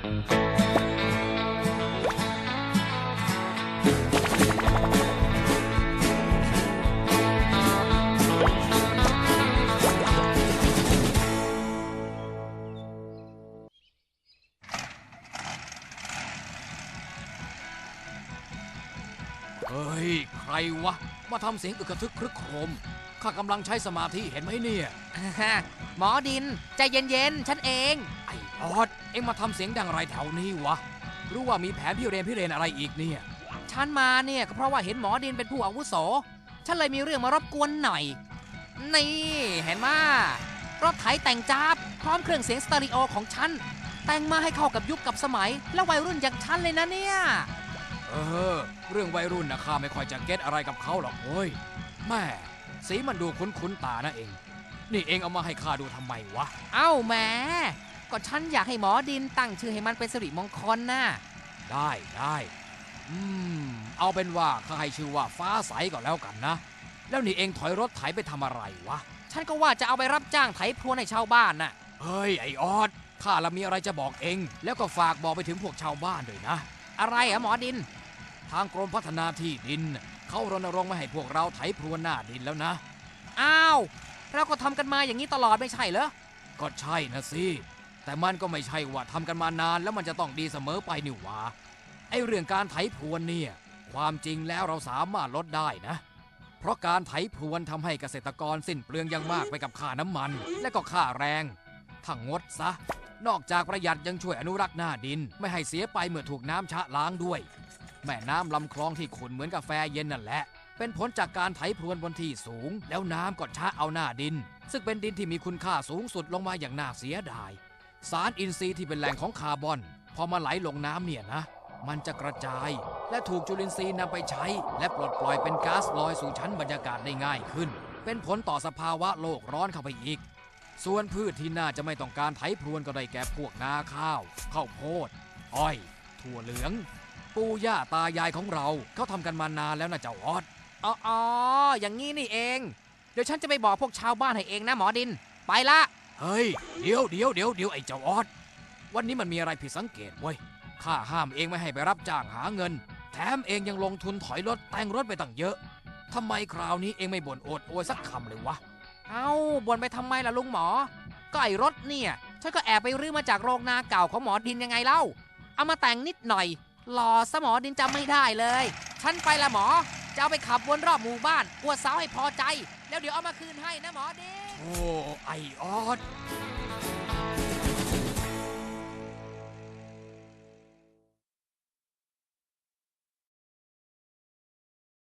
เฮ้ย ใครวะ มาทำเสียงอึกกระทึกครึกโครม ข้ากำลังใช้สมาธิเห็นไหมเนี่ยอ่าหมอดิน ใจเย็นๆ ฉันเอง ไอ้ อด เอ็งมาทำเสียงดังอะไรแถวนี้วะรือว่ามีแผนพี่เรนพี่เรนอะไรอีกเนี่ย ฉันมาเนี่ยก็เพราะว่าเห็นหมอดินเป็นผู้อาวุโส ฉันเลยมีเรื่องมารบกวนหน่อย นี่เห็นมารถไถแต่งจ้าบพร้อมเครื่องเสียงสเตอริโอของฉัน แต่งมาให้เข้ากับยุคกับสมัย และวัยรุ่นอย่างฉันเลยนะเนี่ย เออ เรื่องวัยรุ่นนะข้าไม่ค่อยจะเก็ตอะไรกับเขาหรอกเว้ยแม่สีมันดูคุ้นๆตานะเอง นี่เองเอามาให้ข้าดูทำไมวะ เอ้าแหม ก็ฉันอยากให้หมอดินตั้งชื่อให้มันเป็นสิริมงคลน่ะได้ได้อืมเอาเป็นว่าข้าให้ชื่อว่าฟ้าใสก็แล้วกันนะ แล้วนี่เองถอยรถไถไปทำอะไรวะ ฉันก็ว่าจะเอาไปรับจ้างไถพรวนให้ชาวบ้านน่ะ เฮ้ยไอออดข้าละมีอะไรจะบอกเอง แล้วก็ฝากบอกไปถึงพวกชาวบ้านด้วยนะ อะไรอะหมอดิน ทางกรมพัฒนาที่ดิน เขารณรงค์ไม่ให้พวกเราไถพรวนหน้าดินแล้วนะ อ้าว เราก็ทำกันมาอย่างนี้ตลอดไม่ใช่เหรอ ก็ใช่นะสิ แต่มันก็ไม่ใช่ว่าทำกันมานานแล้วมันจะต้องดีเสมอไปนี่หว่าไอเรื่องการไถพรวนเนี่ย ความจริงแล้วเราสามารถลดได้นะ เพราะการไถพรวนทำให้เกษตรกรสิ้นเปลืองอย่างมากไปกับค่าน้ำมัน และก็ค่าแรงถ้างดซะ นอกจากประหยัดยังช่วยอนุรักษ์หน้าดิน ไม่ให้เสียไปเมื่อถูกน้ำชะล้างด้วย แม่น้ำลำคลองที่ขุ่นเหมือนกาแฟเย็นนั่นแหละ เป็นผลจากการไถพรวนบนที่สูง แล้วน้ำก็ชะเอาหน้าดิน ซึ่งเป็นดินที่มีคุณค่าสูงสุดลงมาอย่างน่าเสียดาย สารอินทรีย์ที่เป็นแหล่งของคาร์บอน พอมาไหลลงน้ำเนี่ยนะ มันจะกระจาย และถูกจุลินทรีย์นำไปใช้ และปลดปล่อยเป็นก๊าซลอยสู่ชั้นบรรยากาศได้ง่ายขึ้น เป็นผลต่อสภาวะโลกร้อนเข้าไปอีก ส่วนพืชที่น่าจะไม่ต้องการไถพรวนก็ได้แก่พวกนาข้าวข้าวโพดอ้อย ถั่วเหลือง ปู่ย่าตายายของเราเขาทำกันมานานแล้วนะเจ้าออดอ๋ออออย่างนี้นี่เอง เดี๋ยวฉันจะไปบอกพวกชาวบ้านให้เองนะหมอดิน ไปละ เฮ้ย เดี๋ยวเดี๋ยวเดี๋ยวเดี๋ยวไอ้เจ้าออด วันนี้มันมีอะไรผิดสังเกตเว้ย ข้าห้ามเองไม่ให้ไปรับจ้างหาเงิน แถมเองยังลงทุนถอยรถแต่งรถไปตั้งเยอะ ทำไมคราวนี้เองไม่บ่นโอดโอยสักคำเลยวะ เอ้าบ่นไปทำไมล่ะลุงหมอ ก็ไอรถเนี่ย ฉันก็แอบไปรื้อมาจากโรงนาเก่าของหมอดินยังไงเล่า เอามาแต่งนิดหน่อย หล่อสมอดินจำไม่ได้เลย ฉันไปละหมอะเอาไปขับวนรอบหมู่บ้านปวดสาวให้พอใจ แล้วเดี๋ยวเอามาคืนให้นะหมอดิโอ้ไอออด